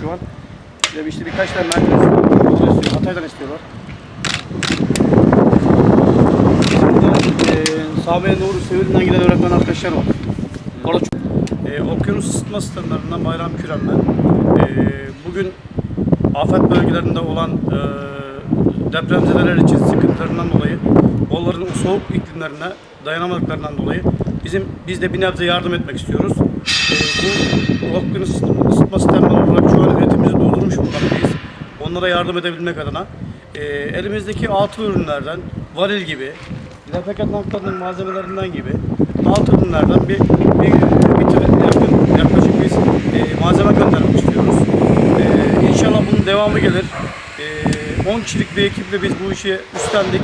şu an. Ve işte birkaç tane merkez istiyor. Hatay'dan istiyorlar. Şimdi e, Sabiha Nuri Sevil'den giden öğretmen arkadaşlar var. Orada çok- e, okyanus ısıtma sistemlerinden Bayram Kürem ben. E, bugün afet bölgelerinde olan e, depremzedeler için sıkıntılarından dolayı onların o soğuk iklimlerine dayanamadıklarından dolayı bizim biz de bir nebze yardım etmek istiyoruz. E, bu okyanus ısıtma sistemleri olarak şu an üretimimizi durdurmuş bulunmaktayız. Onlara yardım edebilmek adına e, elimizdeki altı ürünlerden varil gibi, lefakat noktalarının malzemelerinden gibi alt ürünlerden bir, bir, bir tür yakın, yaklaşık biz e, malzeme göndermek istiyoruz. E, inşallah bunun devamı gelir. E, 10 kişilik bir ekiple biz bu işi üstlendik.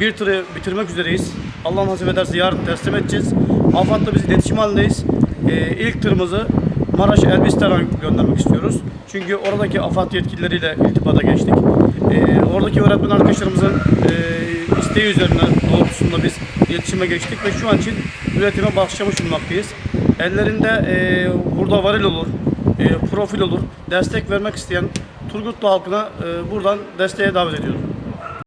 Bir tırı bitirmek üzereyiz. Allah nasip ederse yarın teslim edeceğiz. AFAD'la biz iletişim halindeyiz. E, ilk tırımızı Maraş Elbistan'a göndermek istiyoruz. Çünkü oradaki AFAD yetkilileriyle iltibata geçtik. E, oradaki öğretmen arkadaşlarımızın e, isteği üzerine doğrultusunda biz iletişime geçtik ve şu an için üretime başlamış bulunmaktayız. Ellerinde e, burada varil olur, e, profil olur. Destek vermek isteyen Turgutlu halkına e, buradan desteğe davet ediyorum.